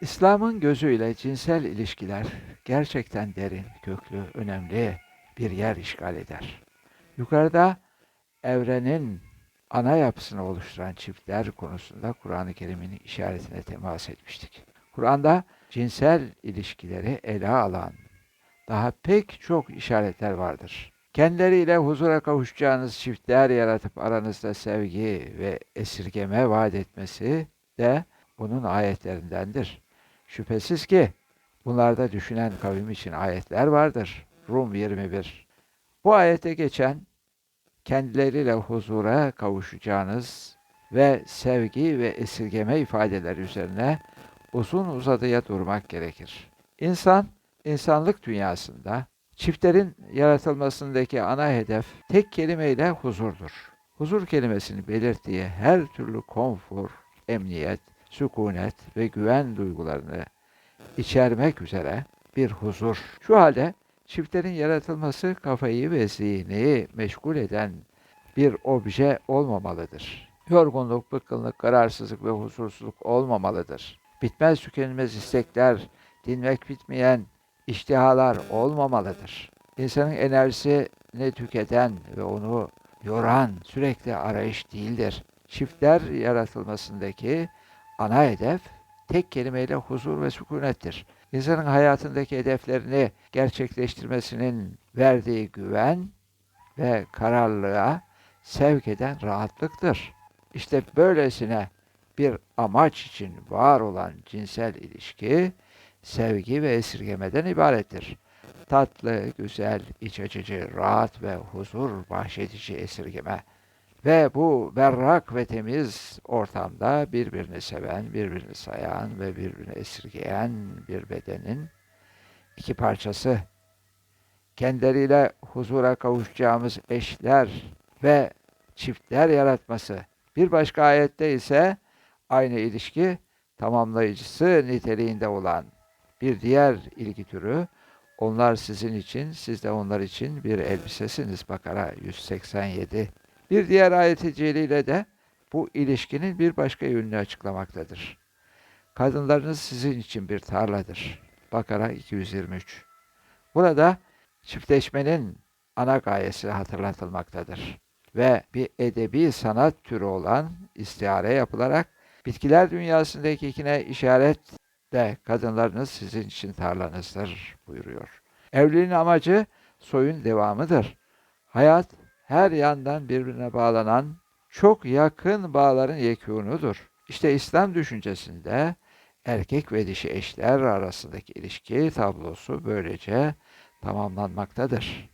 İslam'ın gözüyle cinsel ilişkiler gerçekten derin, köklü, önemli bir yer işgal eder. Yukarıda evrenin ana yapısını oluşturan çiftler konusunda Kur'an-ı Kerim'in işaretine temas etmiştik. Kur'an'da cinsel ilişkileri ele alan daha pek çok işaretler vardır. Kendileriyle huzura kavuşacağınız çiftler yaratıp aranızda sevgi ve esirgeme vaat etmesi de bunun ayetlerindendir. Şüphesiz ki bunlarda düşünen kavim için ayetler vardır. Rum 21. Bu ayete geçen kendileriyle huzura kavuşacağınız ve sevgi ve esirgeme ifadeleri üzerine uzun uzadıya durmak gerekir. İnsan, insanlık dünyasında çiftlerin yaratılmasındaki ana hedef tek kelimeyle huzurdur. Huzur kelimesini belirttiği her türlü konfor, emniyet, sükunet ve güven duygularını içermek üzere bir huzur. Şu halde çiftlerin yaratılması kafayı ve zihni meşgul eden bir obje olmamalıdır. Yorgunluk, bıkkınlık, kararsızlık ve huzursuzluk olmamalıdır. Bitmez tükenmez istekler, dinmek bitmeyen iştihalar olmamalıdır. İnsanın enerjisini tüketen ve onu yoran sürekli arayış değildir. Çiftler yaratılmasındaki ana hedef tek kelimeyle huzur ve sükunettir. İnsanın hayatındaki hedeflerini gerçekleştirmesinin verdiği güven ve kararlılığa sevk eden rahatlıktır. İşte böylesine bir amaç için var olan cinsel ilişki sevgi ve esirgemeden ibarettir. Tatlı, güzel, iç açıcı, rahat ve huzur bahşedici esirgeme ve bu berrak ve temiz ortamda birbirini seven, birbirini sayan ve birbirini esirgeyen bir bedenin iki parçası kendileriyle huzura kavuşacağımız eşler ve çiftler yaratması. Bir başka ayette ise aynı ilişki tamamlayıcısı niteliğinde olan bir diğer ilgi türü onlar sizin için, siz de onlar için bir elbisesiniz. Bakara 187. Bir diğer ayet-i de bu ilişkinin bir başka yönünü açıklamaktadır. Kadınlarınız sizin için bir tarladır. Bakara 223. Burada çiftleşmenin ana gayesi hatırlatılmaktadır. Ve bir edebi sanat türü olan istihare yapılarak bitkiler dünyasındaki ikine işaret de kadınlarınız sizin için tarlanızdır buyuruyor. Evliliğin amacı soyun devamıdır. Hayat her yandan birbirine bağlanan çok yakın bağların yekûnudur. İşte İslam düşüncesinde erkek ve dişi eşler arasındaki ilişki tablosu böylece tamamlanmaktadır.